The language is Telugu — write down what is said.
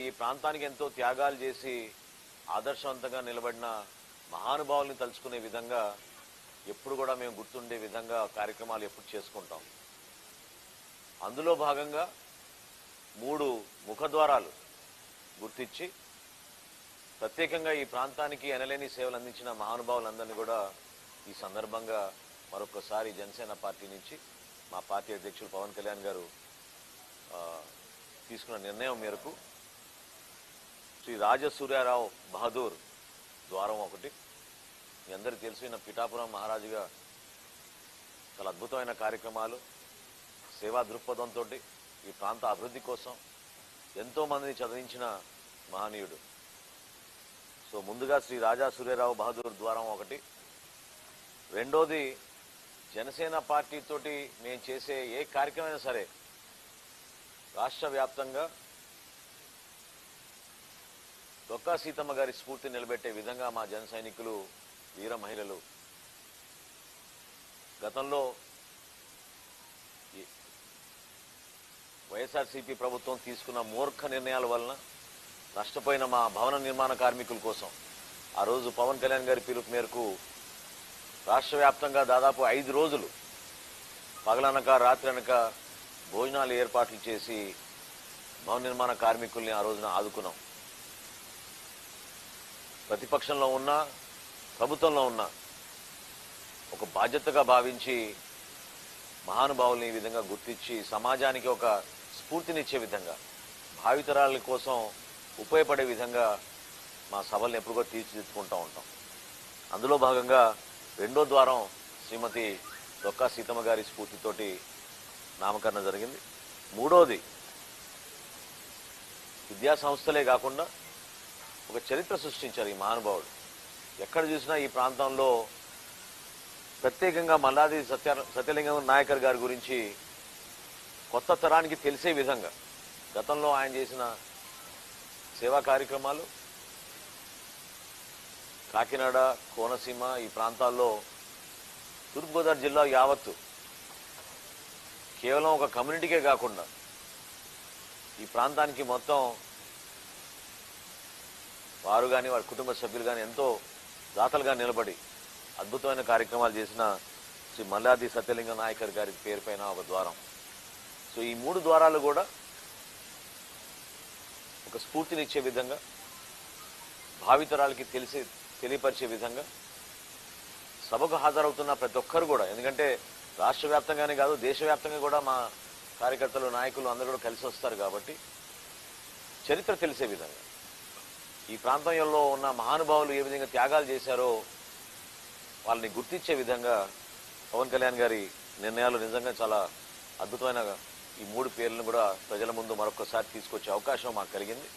ఈ ప్రాంతానికి ఎంతో త్యాగాలు చేసి ఆదర్శవంతంగా నిలబడిన మహానుభావుల్ని తలుచుకునే విధంగా ఎప్పుడు కూడా మేము గుర్తుండే విధంగా కార్యక్రమాలు ఎప్పుడు చేసుకుంటాం. అందులో భాగంగా మూడు ముఖద్వారాలు గుర్తించి ప్రత్యేకంగా ఈ ప్రాంతానికి ఎనలేని సేవలు అందించిన మహానుభావులందరినీ కూడా ఈ సందర్భంగా మరొకసారి జనసేన పార్టీ నుంచి మా పార్టీ అధ్యక్షులు పవన్ కళ్యాణ్ గారు తీసుకున్న నిర్ణయం మేరకు శ్రీ రాజసూర్యారావు బహదూర్ ద్వారం ఒకటి. మీ అందరికీ తెలిసిన పిఠాపురం మహారాజుగా చాలా అద్భుతమైన కార్యక్రమాలు సేవా దృక్పథంతో ఈ ప్రాంత అభివృద్ధి కోసం ఎంతోమందిని చదివించిన మహనీయుడు. సో ముందుగా శ్రీ రాజా సూర్యరావు బహదూర్ ద్వారం ఒకటి. రెండోది జనసేన పార్టీతోటి మేము చేసే ఏ కార్యక్రమైనా సరే రాష్ట్ర వ్యాప్తంగా దొక్కా సీతమ్మ గారి స్ఫూర్తి నిలబెట్టే విధంగా మా జన సైనికులు వీర మహిళలు గతంలో వైఎస్ఆర్సీపీ ప్రభుత్వం తీసుకున్న మూర్ఖ నిర్ణయాల వలన నష్టపోయిన మా భవన నిర్మాణ కార్మికుల కోసం ఆ రోజు పవన్ కళ్యాణ్ గారి పిలుపు మేరకు రాష్ట్ర వ్యాప్తంగా దాదాపు ఐదు రోజులు పగలనక రాత్రి అనక భోజనాలు ఏర్పాట్లు చేసి భవన నిర్మాణ కార్మికుల్ని ఆ రోజున ఆదుకున్నాం. ప్రతిపక్షంలో ఉన్నా ప్రభుత్వంలో ఉన్నా ఒక బాధ్యతగా భావించి మహానుభావుల్ని ఈ విధంగా గుర్తించి సమాజానికి ఒక స్ఫూర్తినిచ్చే విధంగా భావితరాల కోసం ఉపయోగపడే విధంగా మా సభల్ని ఎప్పుడు కూడా తీర్చిదిద్దుకుంటూ ఉంటాం. అందులో భాగంగా రెండో ద్వారం శ్రీమతి దొక్కా సీతమ్మ గారి స్ఫూర్తితోటి నామకరణం జరిగింది. మూడోది విద్యా సంస్థలే కాకుండా ఒక చరిత్ర సృష్టించారు ఈ మహానుభావుడు. ఎక్కడ చూసినా ఈ ప్రాంతంలో ప్రత్యేకంగా మల్లాది సత్య సత్యలింగం నాయకర్ గారి గురించి కొత్త తరానికి తెలిసే విధంగా గతంలో ఆయన చేసిన సేవా కార్యక్రమాలు కాకినాడ కోనసీమ ఈ ప్రాంతాల్లో తూర్పుగోదావరి జిల్లా యావత్తు కేవలం ఒక కమ్యూనిటీకే కాకుండా ఈ ప్రాంతానికి మొత్తం వారు కానీ వారి కుటుంబ సభ్యులు కానీ ఎంతో దాతలుగా నిలబడి అద్భుతమైన కార్యక్రమాలు చేసిన శ్రీ మల్లాది సత్యలింగ నాయకర్ గారి పేరు పైన ఒక ద్వారం. సో ఈ మూడు ద్వారాలు కూడా ఒక స్ఫూర్తినిచ్చే విధంగా భావితరాలకి తెలిసి తెలియపరిచే విధంగా సభకు హాజరవుతున్న ప్రతి ఒక్కరు కూడా ఎందుకంటే రాష్ట్ర వ్యాప్తంగానే కాదు దేశవ్యాప్తంగా కూడా మా కార్యకర్తలు నాయకులు అందరూ కూడా కలిసి వస్తారు కాబట్టి చరిత్ర తెలిసే విధంగా. ఈ ప్రాంతంలో ఉన్న మహానుభావులు ఏ విధంగా త్యాగాలు చేశారో వాళ్ళని గుర్తించే విధంగా పవన్ కళ్యాణ్ గారి నిర్ణయాలు నిజంగా చాలా అద్భుతమైన ఈ మూడు పేర్లను కూడా ప్రజల ముందు మరొకసారి తీసుకొచ్చే అవకాశం మాకు కలిగింది.